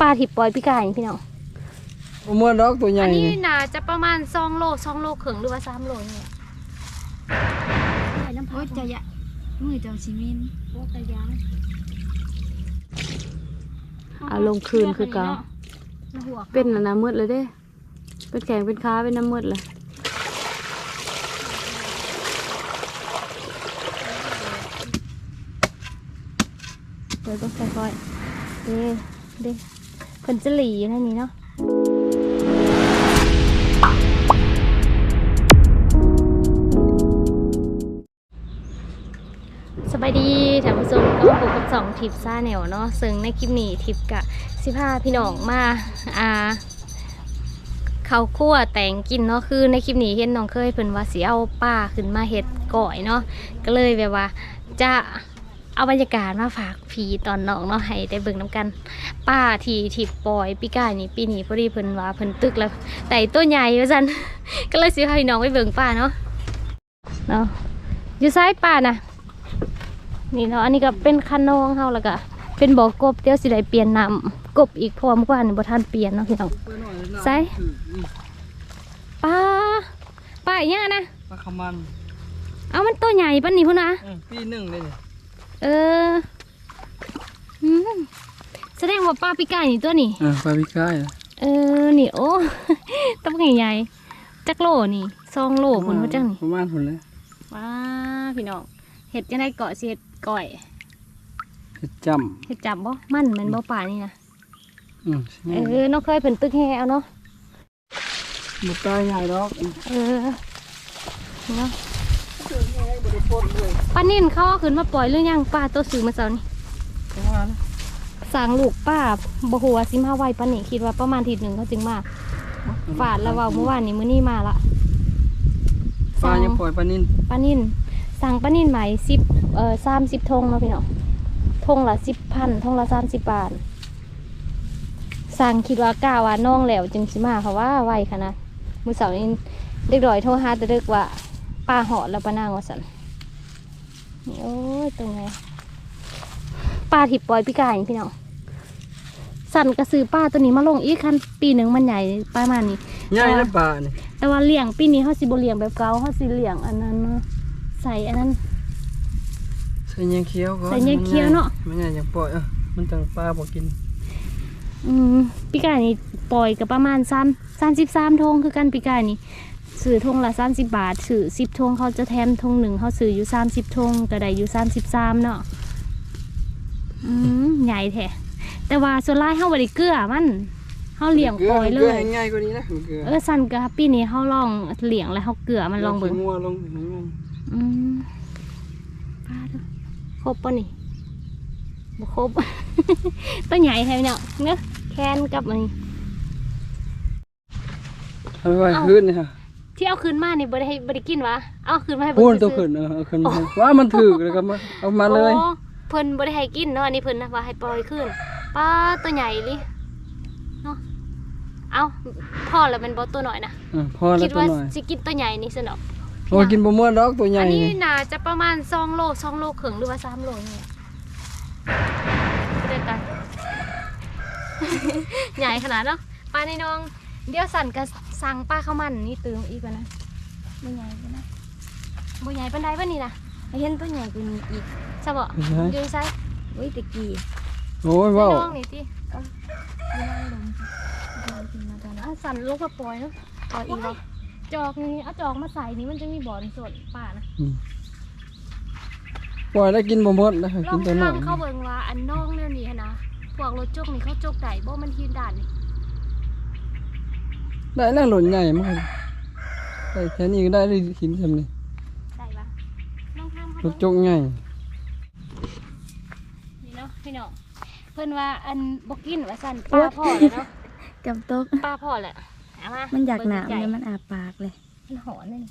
ปลาที่ปล่อยพี่กายนี่พี่น้องบ่ม่วนดอกตัวใหญ่อันนี้นี่น่าจะประมาณ2โล2โลครึ่งหรือว่า3โลนี่แหละใส่น้ำโอ้พัยกจะยะมือเจ้าชิมินโอ้กระยังเอาลงคืนคือเก่าหัวเป็นน่ะน้ำมืดเลยเด้ เป็นแข็งเป็นค้าเป็นน้ำมืดเลยเดี๋ยวต้องค่อยๆเด้เด้ เพิ่นจะหลีนั่นนี่เนาะสบายดีท่านผู้ชมก็พบกับสองทิปซ่าแนวเนาะซึ่งในคลิปนี้ทิปกะสิพาพี่น้องมาอ่าเขาวคั่วแต่งกินเนาะคือในคลิปนี้เห็นน้องเคยเพิ่นว่าสิเอาป้าขึ้นมาเฮ็ดก่อยเนาะก็เลยแบบว่าจะ เอาบรรยากาศมาฝากผีตอนน้องเนาะให้ได้เบิ่งน้กัน ป้าที่ที่ปล่อยปีกายนี่ปีนี้พอดีเพิ่นว่าเพิ่นตึกแล้วแต่ตัวใหญ่ว่าซั่นก็เลยสิพาพี่น้องไปเบิ่งป้าเนาะเนาะอยู่ซ้ายป้าน่ะนี่เนาะอันนี้ก็เป็นคันนองเฮาแล้วก็เป็นบ่อกบเดี๋ยวสิได้เปลี่ยนน้ำกบอีกเพราะว่อเมื่อวานนี่บ่ทันเปลี่ยนเนาะพี่น้องใส่ป้าป้าอีหยังอะนะปลาขมันเอามันตัวใหญ่ปานนี้พุ่นนะอืมปีหนึงเลยนี่ เอออืมแสดงว่าป้าปีกายนี่ตัวนี้อ่าปลาพิกายอะเออ นี่โอ้ต้องใหญ่ๆจักโลนี่ซองโลคุณเขาจังนี่ประมาณพุ่นเลยว้าพี่น้องเห็ดจะได้เกาะสิเห็ดก่อยเฮ็ดจำเห็ดจับบ่มันแมันบ่ป่านี่นะอืมเออน้องเคยเพิ่นตึกแฮเอาเนาะบ่ตายใหญ่ดอกอืมเออเนาะ ป้านิ่นเขาเอาขึ้นมาปล่อยหรือยังป้าตัวซื้อมาเช้านี่ประมาณนะสั่งลูกป้าบ่ฮู้ว่าสิมาไวปานนี้คิดว่าประมาณอาทิตย์หนึงเขาจึงมาฝาดแล้วเว่าเมื่อวานนี้มื้อนี้มาละปลายังปล่อยปลานิ่นป้านิ่นสั่งป้านิ่นใหม่สิบเอ่อสามสิบทงเนาะพี่น้องทงละสิบพันทงละสามสิบบาทสั่งคิดว่ากล้าว่าน้องแล้วจึงสิมาเพราะว่าไวขนาดมือเสาร์นี้เด็กดอยโทรหาแต่เด็กว่าป้าเหอดแล้วป้านางว่าสันนี่ โอ้ยตรงไงป้าถิบปล่อยพี่กายนี่พี่น้องสั่นกระสือป้าตัวนี้มาลงอีกคันปีหนึ่งมันใหญ่ประมาณนี้ใหญ่แล้วปลานี่แต่ว่าเลี้ยงปีนี้เขาสิบเลี้ยงแบบเก่าเขาสิเลี้ยงอันนั้นเนาะใส่อันนั้นใส่แยงเคี้ยวก่อนใส่แยงเคี้ยวเนาะมันใหญ่ยังปล่อยอะมันจังปลาบ่กิน อืมปีกายนี่ปล่อยกับประมาณสามสามสิบสามทงคือกันปีกายนี่ ซื้อทงละสามสิบบาทซื้อสิบทงเขาจะแถมทงหนึ่งเขาซื้ออยู่สามสิบทงก็ได้อยู่สามสิบสามเนาะอืมใหญ่แท้แต่ว่าส่วนไล่เขาบริเกลือมันเขาเลี้ยงปล่อยเลกลือยให้ง่ายกว่านี้นะเกลือเออสันกับปีนี้เขาลองเลี้ยงแล้วเขาเกลือมันลองเบิ่งขี้งัวลงให้ง่ายอืมปลาดูครบปะนี่บ่ครบตัวใหญ่แท้เนาะเนื้อะแคนกับมันเอาไปไว้ขึ้นนี่ค่ะ ที่เอาคืนมานี่บ่ได้ให้บ่ได้กินวะเอาคืนมาให้พูเบิ่นงตัวซื่ขึ้อนเออเอาขึ้นมาให้ว่ามันถือเลยครับมาเอามาๆเลยโอ้เพิ่นบ่ได้ให้กินเนาะอันนี้เพิ่นนะว่าให้ปล่อยคืนปลาตัวใหญ่ลิเนาะเอาพ่อแล้วเป็นบ่ตัวน้อยนะอะพอแล้คิวดตัวว่าหน่อยสิกินตัวใหญ่นี่ซะเนาะโอ้ยกินบ่ม่วนดอกตัวใหญ่อันนี้นี่น่าจะประมาณ2โล2โลครึ่งหรือว่า3โลนี่แหละก็ได้กัน ใหญ่ขนาดเนาะปลาในน้อง เดี๋ยวสั่นก็สั่งปลาข้าวมันนี่ตื่มอีกก่อนนะไม่ใหญ่ก็นะบ่ใหญ่ปานใดปานนี้นะเห็นตัวใหญ่กว่านี้อีกใช่บ่ไม่ใช่อยู่ไสเว้ยตะกี้โอ้ยในว้าวน้องนี่ติไม่นั่งลงลงขึ้นมาตอนนั้นอะสั่นลงมาปล่อยเนาะปล่อยอีกบ่จอกนี่เอาจอกมาใส่นี่มันจะมีบ่อนส่วนป่านะปล่อยแล้วกินบ่หมดนะลกิอนงตัวหน่ทาองยเขาเบิ่งว่าอันน้องแนวนี้หั้นนะพวกรถจกนี่เขาจกได้บ่มันทีนด่านนี่ ได้แล้วหล่นใหญ่มากได้แค่นี้ก็ได้เลยหินซำนี่ได้ปะลองทำรเขาถจกใหญ่นี่เนาะพี่น้องเพิ่นว่าอันบ่กินว่าสั่นปลาพ่อเลยเนาะกับโต๊ะปลาพ่อแหละเอามามันอยากหนามเบิ่งเลยใญ่มันอาปากเลย มันหอนเลย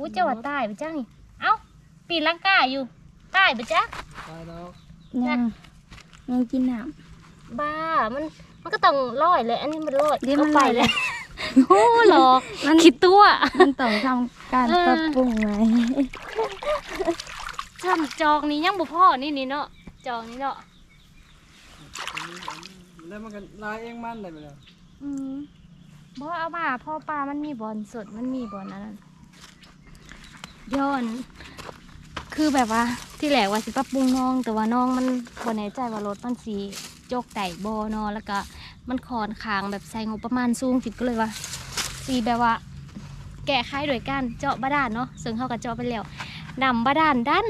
อู้เจ้าว่าตายไปจ้านี่เอ้าปีนลังกาอยู่ตายไปจ้าตายแล้วยังยังกินหนามบ้ามันมันก็ต้องลอยเลย อันนี้มันลอยเดี๋ยวมันก็ไปลอยเลย โอ้หรอมันคิดตัว มันต้องทำการเออปรับปรุงไหมช่ำจองนี่ยังบ่พ่อนี่นี่เนาะจองนี่เนาะได้แล้วมันก็ลายเองมันได้ไปแล้วอืมบ่เอามาพ่อปลามันมีบอลสดมันมีบอลอันนั้นย้อน คือแบบว่าที่แหลกว่าสิปรับปรุงน้องแต่ว่าน้องมันบ่แน่ใจว่ารถมันสีโจกไต่บอนอแล้วก็ มันคอนคางแบบใส่งบประมาณสูงผิดก็เลยว่าสีแบบว่า แก้ไขโดยการเจาะบาดาลเนาะซึ่งเขาก็เจาะไปแล้วนำบาดาลดัน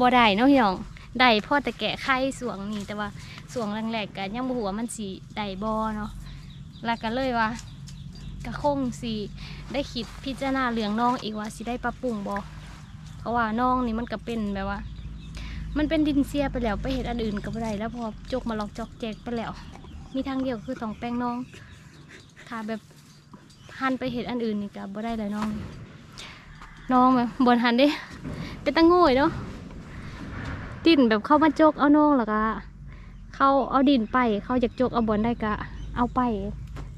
บ่ได้เนาะพี่น้องได้พอแต่แก้ไขสวงนี้แต่ว่าสวงแรกๆก็ยังบ่ฮู้ว่ามันสิได้บ่เนาะแล้วก็เลยว่าก็คงสิได้คิดพิจารณาเรื่องน้องอีกว่าสิได้ปรับปรุงบ่เพราะว่าน้องนี่มันก็เป็นแบบว่า มันเป็นดินเสียไปแล้วไปเฮ็ดอันอื่นก็บ่ได้แล้วพอจกมาลอกจอกแจกไปแล้ว มีทางเดียวคือต้องแป้งน้อง ถ้าแบบหันไปเฮ็ดอันอื่นนี่ก็บ่ได้เลยน้อง น้องแบบบนหันด้เป็นตะโง่ยเนาะดินแบบเข้ามาโจกเอาน้องแล้วก็เขาเอาดินไปเขาอยากโจกเอาบนได้ก็เอาไป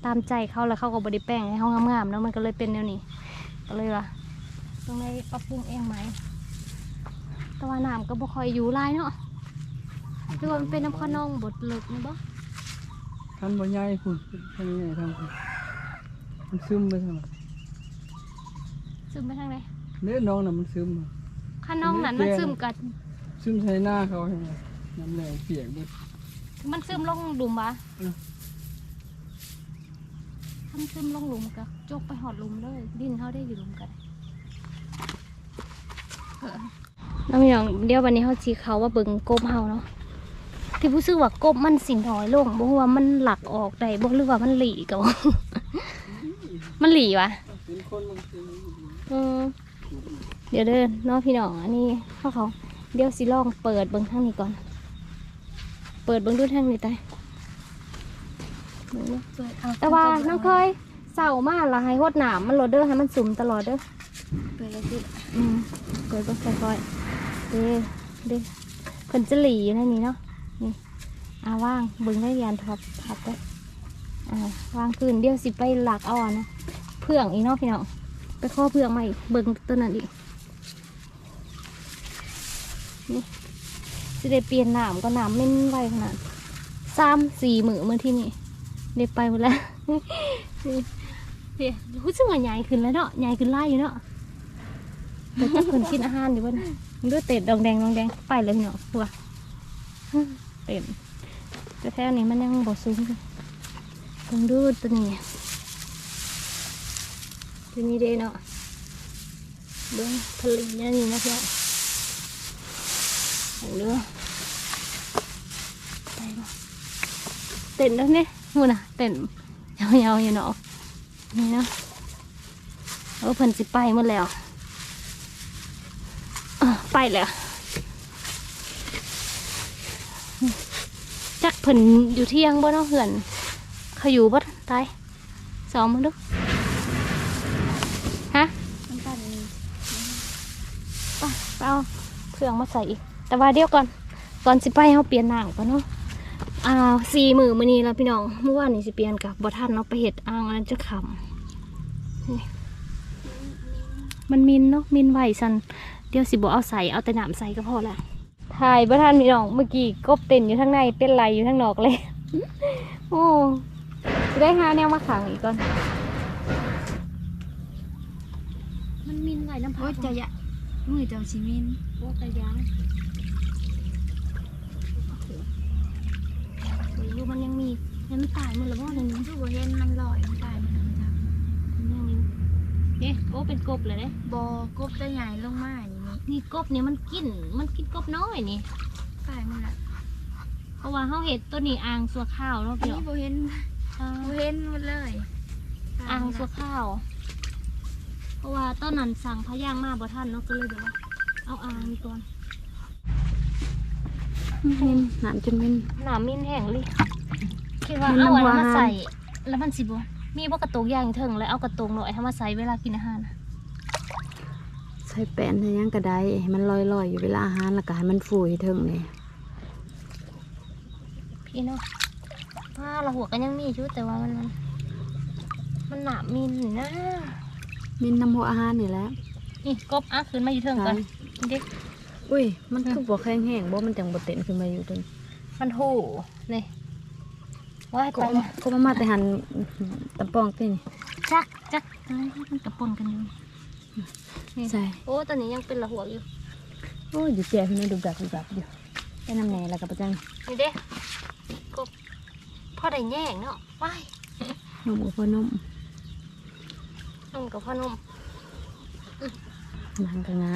ตามใจเขาแล้วเขาก็บไดิแป้งให้เขางามๆเนาะมันก็เลยเป็นแนวนี้ก็เลยว่าต้องได้ปรับปรุงเองไหมต่ว่าน้ำก็บ่คอยอยู่ลายเนาะหรือว่ามันเป็นน้ำข้าวนองบดเลิกนี่บ่ คันบ่ใหญ่พุ่นคันใหญ่ทางพุ่นมันซึมไปทางนั้นซึมไปทางไหนเนื้อน้องน่ะมันซึมอะข้าวน่องนั้นมันซึมกันซึมใส่หน้าเขาใช่ไหมน้ำแรงเปียกเบิดมันซึมลงหลุมปะอืมถ้ามันซึมลงหลุมก็จกไปหอดหลุมเลย ดินเขาได้อยู่หลุมกันน้องอย่างเดี๋ยววันนี้เขาจีเขาว่าเบิ่งกบเฮาเนาะ ที่ผู้ซื้อว่ากบมันสินน้อยลงบ่ฮู้ว่ามันหลักออกได้บ่หรือว่ามันหลีกับมันหลีวะเป็นคนมันซึมอืมเดี๋ยวเด้อเน้องพี่น้องอันนี้เขาเขาเดี๋ยวสิลองเปิดเบิ่งทางนี้ก่อน เปิดเบิ่งดูทางนี้ตายเบิ่งเด้อเปิดเอาแต่ว่าน้องเคยเศร้ามากละให้หดหนามมันโหลดเด้อให้มันสุ่มตลอดเด้อเปิดแล้วสิอืมเปิดก็ค่อยๆเด้เด้เพิ่นจะหลีอยู่ในนี้เนาะ นี่อ่าว่างเบิ่งได้ยานทับทับได้อ่าวางคืนเดียวสิไปหลักอาอะนะเพื่องอีกเนาะพี่น้องไปข้อเพื่องมาอีกเบิ่งตัวนั้นอีกนี่สิได้เปลี่ยนหน้ำก็หน้ำไม่นไวขนาดสามสี่มือเมื่อที่นี่ได้ไปหมดแล้วนี่นี่รู้สึกว่าใหญ่ขึ้นแล้วเนาะใหญ่ขึ้นไล่อยู่เนาะแต่จะคนกินอาหารอยู่บ้านด้วยเต็ดดองแดงดองแดงไปเลยพี่น้องหัว เต็มแต่แท้นี้มันยังบ่สูงเลยต้องดูตัวนี้ตัวนี้เด้เนาะเบิ้งผลิตเนี่ยนี่นะพี่น้องเอาเด้อไปเต้นแล้วเนี่ยหูน่ะเต้นยาวๆอยู่เนาะนี่เนาะเออเพิ่นสิไปหมดแล้วอ่ไปแล้ว กเพิ่นอยู่เที่ยงบ่เนาะเหือนเขาอยู่บ่ตายสองมึงดูฮะมันปั่นไปเอาเครื่องมาใส่อีก แต่ว่าเดี๋ยวก่อน ก่อนสิไปเฮาเปลี่ยนหนังก่อนเนาะอ่าสี่มือมื้อนี้แล้วพี่น้องเมื่อวานนี่สิเปลี่ยนกับบ่ทันเนาะไปเฮ็ดอ่างอันนั้นจะขำนี่มันมินเนาะมินไหวสันเดี๋ยวสิบเอาใส่เอาแต่น้ำใส่ก็พอละ ถ่ายประทานพี่น้องเมื่อกี้กบเต้นอยู่ข้างในเป็นไรอยู่ข้างนอกเลย โอ้จะได้หาแนวมาขังอีกก่อน มันมินไหวน้ำพัโอ้ยจะยะมือเจ้าชิมินโอ้กระยางโอ้ยลูกมันยังมียังไม่ตายหมันหรือว่าในนี้ดูบ่เห็นมันลอยมันตายมันทำจ้ะมันยังมี เอ๊ะโอ้เป็นกบเลยเด้บอกบจะใหญ่ลงมาอย่างนี้นี่กบเนี่ยมันกิน มันกินกบน้อยนี่ตายมันละเพราะว่าเขาเห็ดตัวนี้อ่างสัวข้าวเนาะอันพี่น้อนี้งบ่เห็นอ่าบ่เห็นหมดเลยอ่างสัวข้าว เพราะว่าตอนนั้นสั่งพะย่างมาบ่ทันเนาะก็เลยแบบว่า เอาอ่างนี่ก่อนมินน้ำจนมินหนามินแห้งเลยคิดว่ามินเอาน้ำอันนั้นมาหวานใส่แล้วมันสิบ่ มีบ่กระตุกอย่างเถิงแล้วเอากระตุกหน่อยให้มาใส่เวลากินอาหารน่ะใส่แป้นใส่หยังก็ได้ให้มันลอยๆ อยู่เวลาอาหารแล้วก็ให้มันฟูให้ถึงนี่พี่เนาะผ้าละหัวก็ยังมีอยู่แต่ว่ามันมันมันหนามินนะมินน้ำหัวอาหารนี่แหละนี่กบอะขึ้นมาอยู่เถิงก่อนเด็กอุ้ย มันคือบ่แข็งแห้งบ่มันจังบ่เต้นขึ้นมาอยู่ตรงมันหูนี่ ว่ายก็ไปเอาก็มามาแต่หันตำปองตินี่จักจักเอ้ยมันกระปนกันอยู่นี่ใช่โอ้ตอนนี้ยังเป็นละหัวอยู่โอ้ยอยู่แก่พี่น้องดุดับดุดับอยู่ไปน้ำแหน่แล้วก็ประจังนี่เด้กบพ่อได้แย่งเนาะว้ายนมกับพ่อนมนุ่มกับพ่อนุ่มนางกะงะ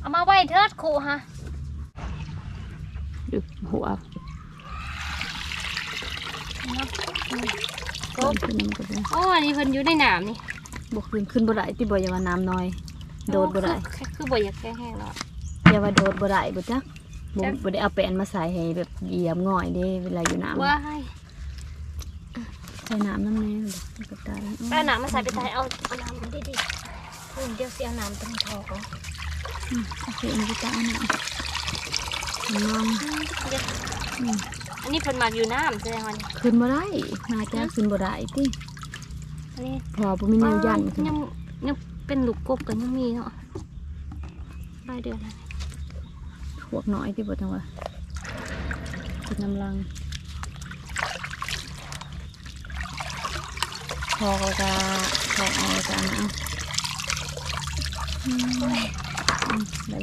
เอามาไว้เทิดครูฮะดูหัวเนาะกบขึ้นน้ำก็ได้โอ้อันนี้เพิ่นอยู่ในน้ำนี่บกขึ้นขึ้นบ่ได้ที่บ่อย่าว่าน้ำน้อย โดดบ่ได้โอ้คือคือบ่อยากแก้แห้งเนาะอย่าว่าโดดบ่ได้บ่จักบ่บ่ได้เอาแป้นมาใส่ให้แบบเหยียบง่อยเด้เวลาอยู่น้ำว้ายใส่น้ำน้ำแน่เลยมันก็ตายแป้น้ำมาใส่ไปใส่เอาเอาน้ำมันดีๆอืม เดี๋ยวสิเอาน้ำตรงทอก่อนอืมโอเคมันก็ตายน้ำมันมองเดี๋ยวอืมอันนี้เพิ่นมาอยู่น้ำแสดงว่านี่ขึ้นบ่ได้นาจะขึ้นบ่ได้ติอันนี้พอบ่มีแนวยันขึ้นยังยังเป็นลูกกบกันยังมีเนาะรายเดือนแล้วพวกน้อยที่บ่จังว่าขึ้นน้ำลังพอก็จะพอเอาจานเอาอืมอืม เดี๋ยว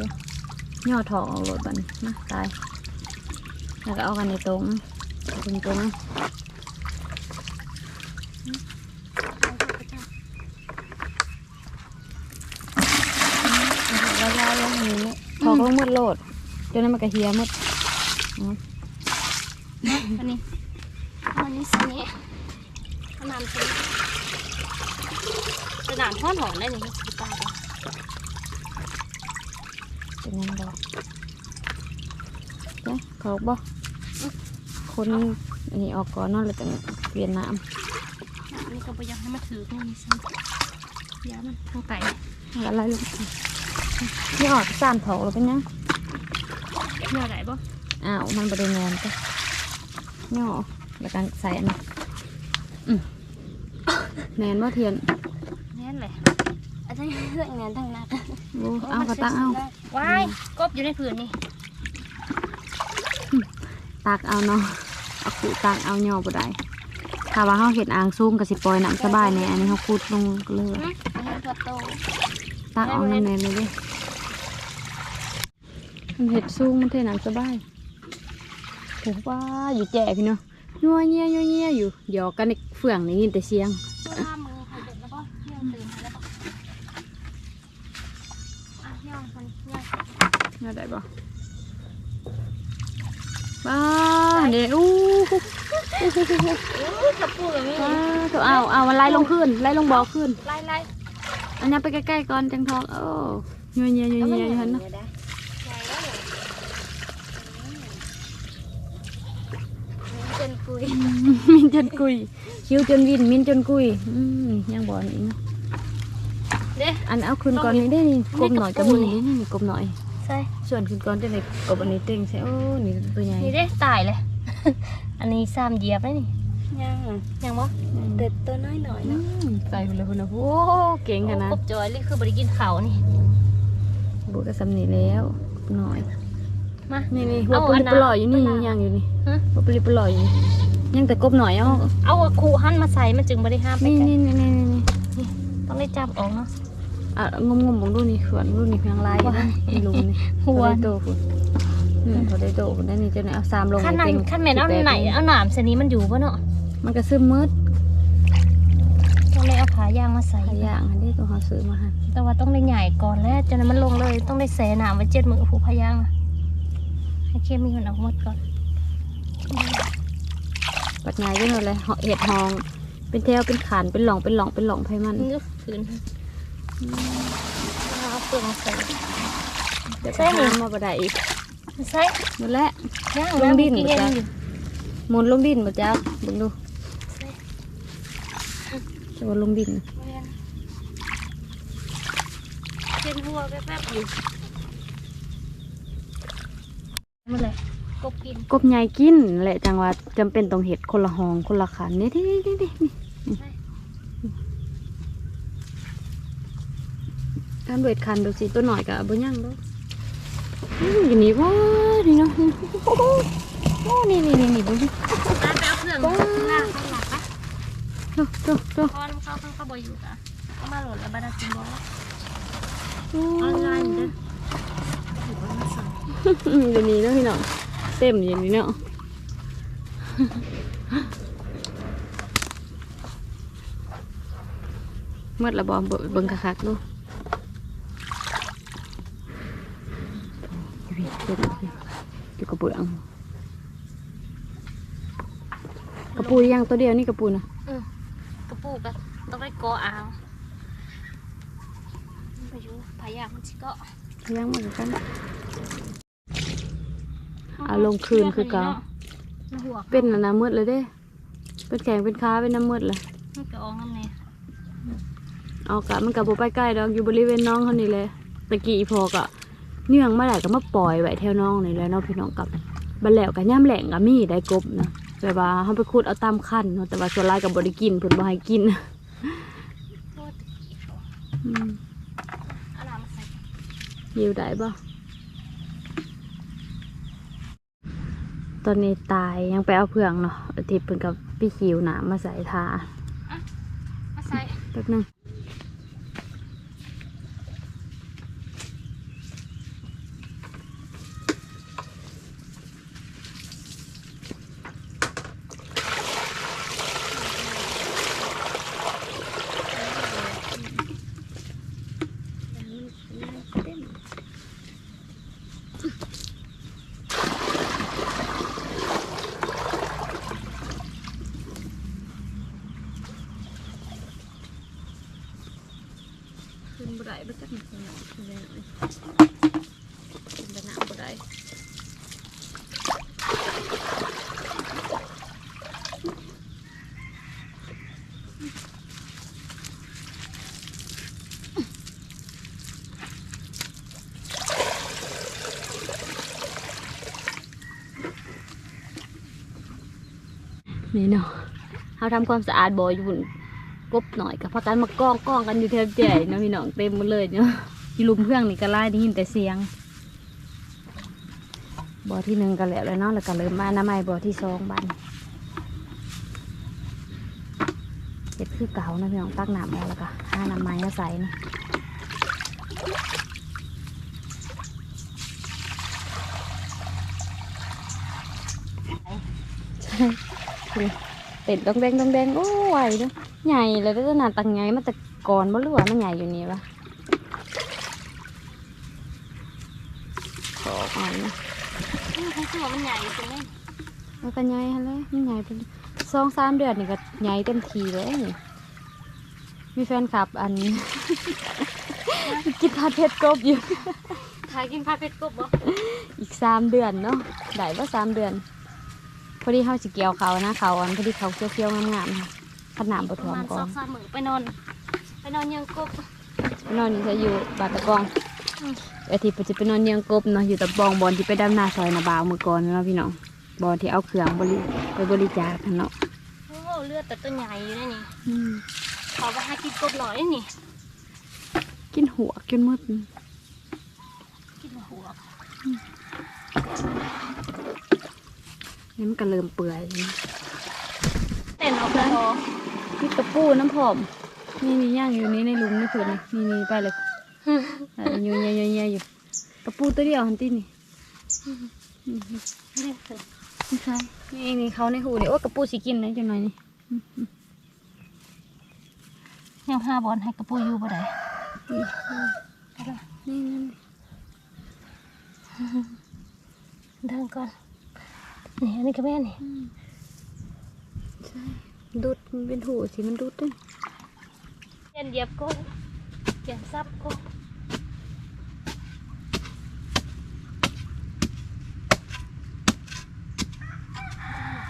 ย่อถอกออกรถบันนะตาย แล้วก็เอากันในตรงตรงตรงยาวลงนี้ถอกลงหมดโหลดจนนั้นมันก็เฮียหมดอ๋ออันนี้อันนี้สินี้เอาน้ำสิกระดาษห้อนหอนได้นี่ สิตายไปเป็นยังบอกเจ้ขอบบ่คนอันนี้ออกก่อนเนาะแล้วจะเปลี่ยนน้อันนี้ก็บ่อยากให้มาถือนี่นี่สิยามันทางไก่ำอะไรลูกนี่ออกสามถอกแล้วเป็นยังเนื้อไหนบ่อ้าวมันประเด็นงานจ้ะย่อแล้วกันใส่อันนี้อืมแนนว่าเทียนแน่นเลย อาจจะเรื่องแน่นทั้งนั้นโอ้เอากระตักเอาว้ายกบอยู่ในผืนนี่ตักเอาเนาะเอาขู่ตักเอาย่อบ่ได้ถ้าว่าเขาเห็ดอ่างซูงกับสิปล่อยน้ำสบายเนี่ยอันนี้เขาคูดลงก็เลยอันนี้ตัวโตตักเอาน้ำแนนเลยเดิมันเห็ดซูงมันเทน้ำสบายถูกว่าอยู่แจ่พี่เนาะนัวเงี้ยนัวเงี้ยอยู่หยอกกันในเฟื่องนี่ยินแต่เสียง ห้ามือใครเด็ดแล้วก็เที่ยงตื่นแล้วก็อะเที่ยงคนเที่ยง น่าได้ปะบ้าเดี๋ยวอู้อู้กระปูแบบนี้ว้าตัวเอาเอามันไล่ลงขึ้นไล่ลงบ่อขึ้นไล่ไล่อันนี้ไปใก ล้ๆก่อนจังทองโอ้ยเงี้ยเงี้ยเงี้ยเงี้ยเนาะจนกุยมินจนกุยคิ้วจนวินมินจนกุยอืมยังบ่อนี่เนาะเด้อันเอาขึ้นก่อนนี่ได้นี่กบหน่อยก็มีนี่นี่กบหน่อยใช่ส่วนขึ้นก่อนจะได้กบอันนี้เต็งใช่โอ้นี่ตัวใหญ่นี่เด้ตายเลย อันนี้สามเหยียบเลยนี่ยังยังบ่เด็ดตัวน้อยหน่อยอืเนาะมใส่ไปเลยคุณนะโอ้เก่งขนาดกบจอยนี่คือบริกินเขาวนี่บุกกระสำนีแล้วหน่อยมานี่นี่หัวเอาปลิอัปนนั้นลอยอยู่นี่ไปล้างยังอยู่นี่ฮะหัวปลิปลอยอยู่นี่ยังแต่กบหน่อยเอาเอาคูหั่นมาใส่มันจึงบริห้ามไปนี่ไกลนี่นี่นี่นี่ต้องได้จับออกเนาะ อะงมงมของดูนี่ขวนดูนี่เพียงลายอยู่นะนี่ลุมนี่หัวเขาได้โตคุณอืมเขาได้โตคุณได้นี่เจ้าเนี่ยเอาสามลงขั้นนั้นเต็งขั้นแม่นเอาไหนเอาหนามเสนี้มันอยู่ปะเนาะมันก็ซึมมืดต้องได้เอาผายางมาใส่หลายอย่างอันนี้ตัวเขาซื้อมาให้แต่ว่าต้องได้ใหญ่ก่อนแล้วจนนั้นมันลงเลยต้องได้แสหนามไว้เจ็ดมือผูพายางอะให้เคมีมันออกหมดก่อนปัดไงก็เลยเหาะเห็ดหอง เป็นแถวเป็นขานเป็นหล่องเป็นหล่องเป็นหล่องไพมัน นี่ก็ผืน เอาเปลือกใส่เดี๋ยวใช่ไปหามาบดได้อีกใส่หมดแล้วย่างลงดินหมดเห็นจ้ะอยู่หมุนลงดินหมดจ้าเบิ่งดูจะว่าลงดินเห็นหัวแป๊บๆอยู่มันเลยกบกินกบใหญ่กินแหละจังว่าจำเป็นต้องเห็ดคนละหองคนละขันนี่นี่นี่นี่ นี่การเวทคันดูสิตัวหน่อยกับบ่ย่างเด้ออืมอยู่นี่ว้านี่เนาะโอ้โหโอ้นี่นี่นี่นี่ดูสิไปเอาเครื่องหน้าข้างหลังปะโตโตโตพอนเข้าข้างเข้าบอยู่กะก็มาโหลดแล้วบาดาจิบอโอ้ออนไลน์เด้ออืมอยู่นี่เนาะพี่น้องเต็มอยู่นี่เนาะเมื่อละบอมเบิ่งคักๆดูอยู่พี่เต็มอยู่ อยู่กระปุกอังกระปุยย่างตัวเดียวนี่กระปุยนะกระปูกะต้องได้กออ่างไปอยู่พายางมันชิก็ย่างเหมือนกันเอาลงคืนคือเก่าหัวเป็นแล้วนะมืดเลยเด้ เป็นแข็งเป็นค้าเป็นน้ำมืดเลยมันก็ออกน้ำเนี่ยเอากะมันกับโบไปใกล้ดอกอยู่บริเวณน้องเขานี่เลยตะกี้อีพอกะ เนื่องมาได้ก็มาปล่อยไว้แถวน้องนี่แหล้วเนาะพี่น้องกับบันแล้วกับย่ำแหลงกับมีได้กบนะแต่ว่าเขาไปขุดเอาตามขั้นเนาะแต่ว่าส่วนหลายกับบริกินเพิ่นบ่ให้กินโคตรตะกี้อืมเอาน้ำมาใส่อยู่ได้บ่ตอนนี้ตายยังไปเอาเพื่องเนาะอาทิตย์เพิ่นกับพี่คิวหนามาใส่ทามาใส่แป๊บนึง ขึ้นบ่ได้บ่จักมันขึ้นหน่อยขึ้นได้หน่อยขึ้นไปน้ำบ่ได้ นี่เนาะเขาทำความสะอาดบ่ออยู่บุ่นกบหน่อยกับพักกันมากองกองกันอยู่แถวใหญ่เนาะพี่น้องเต็มหมดเลยเนาะที่ลุมเพื่องนี่ก็ไล่ได้ยินแต่เสียง บ่อที่หนึ่งก็แล้วแล้วเนาะแล้วก็เริ่มมาน้ำใหม่บ่อที่สองบันเห็ดคือเก่านะพี่น้องตักน้ำแล้วแล้วก็ห้าน้ำไม้มาใส่นะ เลยเป็ดดองแดงดองแดงโอ้ไหวเนาะใหญ่เลยก็นานตังไงมันแต่ก่อนบ่รู้ว่ามันใหญ่อยู่นี่ปะขอออกมานี่คือตัวมันใหญ่ตรงนี้มันก็ใหญ่ฮะเลยมันใหญ่เป็นสองสามเดือนนี่ก็ใหญ่เต็มทีเลยนี่มีแฟนคลับอันกินทาดเพชรกบอยู่ถ่ายกินผ้าเพชรกบบ่อีกสามเดือนเนาะได้ว่าสามเดือน พอดีเขาสิเกี่ยวเขานะเขาอันพอดีเขาเคี้ยวๆงามๆค่ะขนาดบประถ่วมมาณก่สออนงสามมื้อไปนอน ไปนอนยังกบนอนอยู่จะอยู่บาดตะกองอาทิตย์จะไปนอนเยียงกบเนาะอยู่ตะบองบอลที่ไปดำนาซอยนาบาวเมื่อก่อนเนาะพี่น้องบอลที่เอาเครื่องบริไปบริจาคกันเนาะโอ้เลือดแต่ตัวใหญ่อยู่นะนี่อืมเขาไปหากินกบหลอยนี่ กินหัวกินมืดกินหัว นี่มันก็เริ่มเปื่อยแล้วเต้นเอาไปพอนี่กระปูน้ำผอม นี่นี่ย่างอยู่นี่ในหลุมนี่ผืนนี่นี่นี่ไปเลยอะอยู่เยี่ยเยี่ยอยู่กระปูตัวเดียวหันตีนี่เรียกเถอะนี่ใช่นี่นี่เขาในหูนี่โอ้กระปูสิกินนะจังหน่อยนี่ยังห้าบอลให้กระปุยอยู่บ่ได้นี่นี่เดินก่อน นี่อันนี้ก็แม่นี่ดูดมันเป็นหูสิมันดูดด้วยเปลี่ยนเหยียบกบเปลี่ยนซับกบ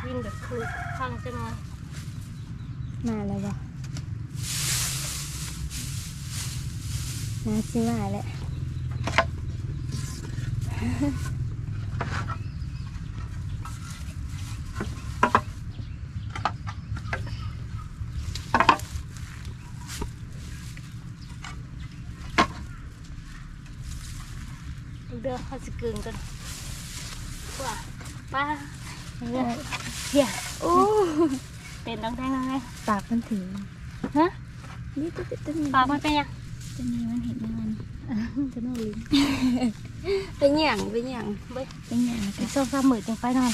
วิ่งแบบคือฟังจะหน่อยมาแล้วบ่มาสิมาแล้ว เด้อเขาสิกึ่งกันว่าป้าเด้อเฮียโอ้เต้นดังๆดังปากมันถึงๆฮะนี่ตัวตัวนี้ปากมันเป็นยังตัวนี้มันเห็นมันจะนอกลิ้นเป็นหยังเป็นหยังเป็นอย่างนะอีกสองสามหมื่นจังไปนอน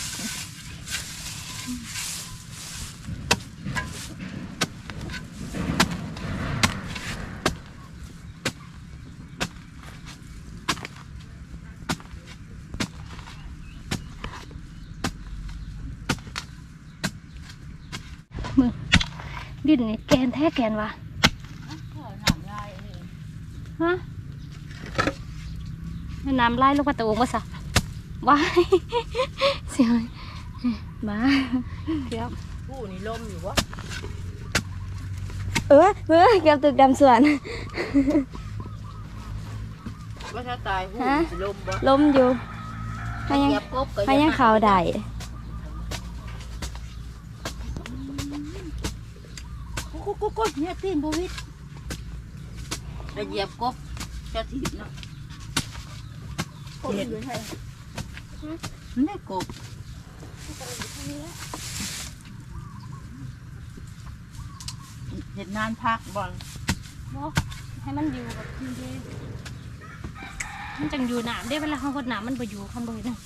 มึงดินนี่แกนแท้แกนวะฮะน้ำไล่ลงมาตะวงมาสะว้ายเสียงมาเดี๋ยวผู้นี่ลมอยู่วะเออเออเกือบตึกดำสวนว่าถ้าตายผู้ฮะสิลมบ่ล้มอยู่พยังเหยียบกบก็พยังเขาได้ กุ๊กนเนี่ยตีนบวิดแล้วเหยียบกบจะถีบเนาะเห็นนี่กบเห็นนานพักบอนบอกให้มันอยู่แบบนี้เด้มันจังอยู่หนามได้เวลาเขาคนหนามมันไปอยู่คันบ่เห็นนะ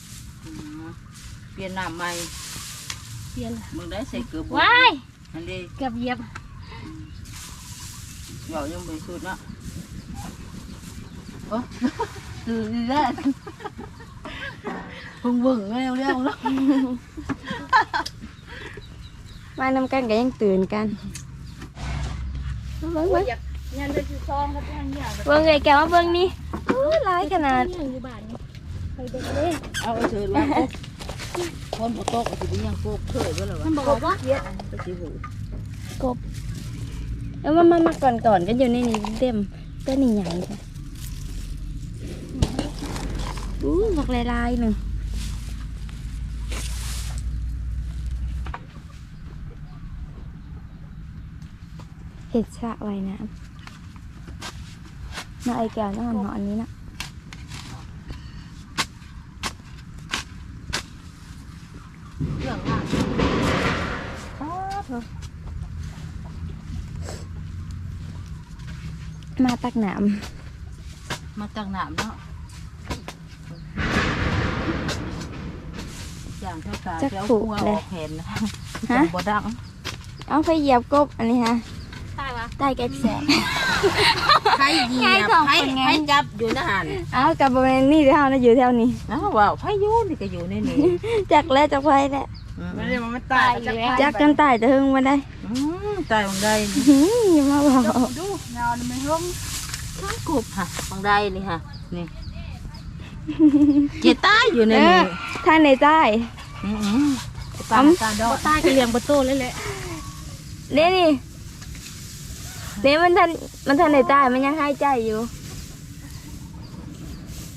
เปลี่ยนหน้ำใหม่เปลี่ยนมึงได้ใส่เกือบว้ายอันนี้เกือบเยียบ เหยายังไม่สุดเนาะโอ้ตื่นแล้วพึ่งเบิ่งเร็วเร็วแล้วมานำกันก็ยังตื่นกันเบิ่งเบิ่งยันเลยคือซองกับทางเหยียบเบิ่งไอ้แกวมาเบิ่งนี่อู้ร้ายขนาดอยู่บ้านนี่ไปเด็กเลยเอาไปเถิดว่าปุ๊บคนบ่ตกก็สิเป็นหยังปุ๊บเคยบ่ล่ะวะมันบอกว่าก็สิหู แล้วมันมามาก่อนก่อนกันอยู่ในนี้เต็มตัวนี้ใหญ่ค่ะอู้บักลายๆหนึ่งเห็ดสะไว้น้ำน่าไอแก้วต้องหันหออันนี้นะ เรื่องอะ มาตักน้มาจากน้ำเนาะอย่างเท่ากับเจ้าหัวออกแผ่นนะจังบ่ดังำเอาไปเหยียบกบอันนี้ฮะตายวะใต้แกะแสบใครเหยียบใครใครจับอยู่นะหันเอากับบริเวณนี้เท่านะอยู่แถวนี้อ้าวว้าวไผอยู่นี่ก็อยู่ในนี้จักแล้วจักไฟแหละไม่ได้มันตายอยู่แล้วจักกันตายจะหึงมาได้อืมตายบังไดนี่หืมอย่ามาบอก ดูเงามันร่มข้างกบค่ะบังไดนี่ค่ะ นี่เจตายอยู่ในเอนี้อท่านในใต้อืมอืมตามตาดอบ่กตายก็เลี้ยงบ่โตเลยแหละเด้นี่เด้มันท่านมันท่านในใต้มันยังหายใจอยู่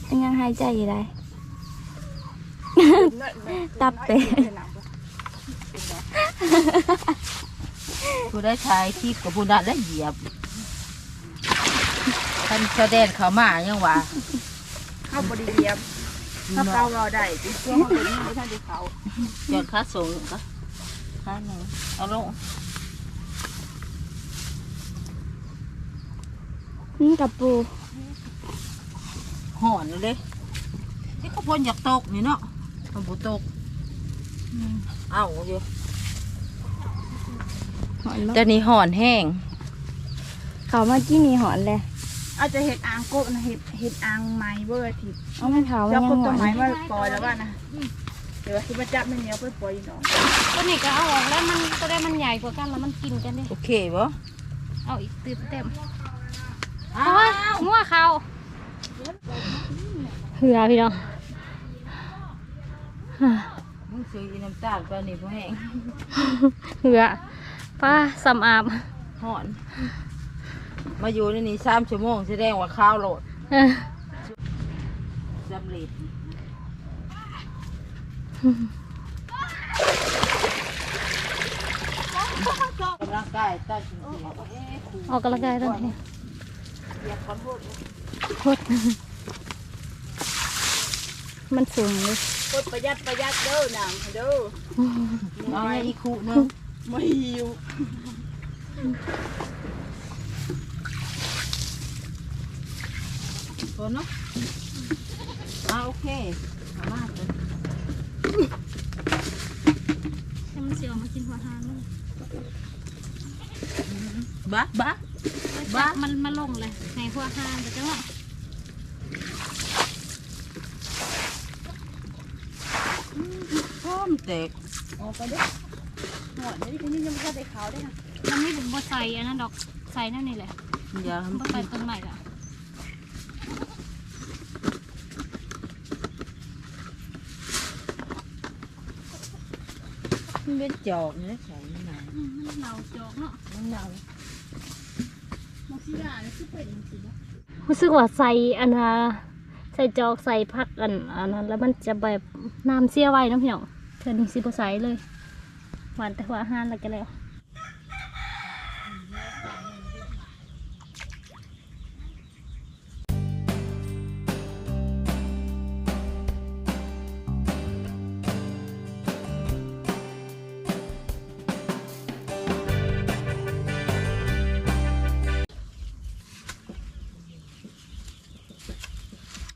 มันยังหายใจอยู่ได้ ตับเตะ ผู้ได้ชายที่กับผู้นั้นได้เหยียบ ท่านแสดงเขามายังว่าเข้าบริเวียบถ้าเกาเราได้ติช่วงเขาเป็นไม่ท่านได้เขายอดค่าสูงก็ค่าหนึ่งเอาลงนี่กับปูห่อนเลยนี่เขาพ่นอยากตกนี่เนาะมันบุตกเอาอยู่หอนมากแต่นี่ห่อนแห้งเขามากี้นี่หอนเลย อาจจะเห็ดอ่างกบนะเห็ดเห็ดอ่างไม้เบอร์ทิพย์เอามันเขามันจับยังกบหต้อนนไม้มาปล่อยแล้วว่านะเดี๋ยวที่มาจับไม่เหนียวไปปล่อยน้องตัวนี้ก็เอาออกแล้วมันตัวได้มันใหญ่กว่ากันแล้วมันกินกันเด้โอเคบ่เอาอีกตื่นเต็มอ้าโอ้ยวงัวเขาเหือพี่น้องมึงซื้ออีน้ำตาลไปนี่พ่อแห้งเหือป้าสำอาบห่อน มาอยู่ในนี้สามชั่วโมงแสดงว่าข้าวโหลดเออสำเร็จกำลังกายตั้งจริงๆออกกำลังกายตอนนี้อยากขอโทษโคตรมันสุ่มเลยกดประหยัดประหยัดเด้อนางเด้อเอาไว้อีกคู่หนึงไม่หิว ตัวเนาะเอาโอเคเอามาเลยให้มันเสียวมากินหัวทางเลยบ้าบ้าบ้ามันมาลงเลยในหัวทางแต่จังหวะพร้อมแตกออกไปเด้อหอดเดี๋ยวนี้คนนี้ยังไม่เข้าไปขาวได้ค่ะมันไม่เป็นบใส่อันนั้นดอกใส่นั่นนี่แหละอย่าบใส่ต้นใหม่ละ มันเป็นจอกนี่ใส่นี่นะมันเหนาจอกเนาะมันเน่ามอกซิล่านี่คือเป็นสิบ่รู้สึกว่าใส่อันนะใส่จอกใส่พักอันอันนั้นแล้วมันจะแบบน้ำเสียไว้เนาะพี่น้องเธอนี่สิบใส่เลยหวานแต่วอาหารแล้วก็แล้ว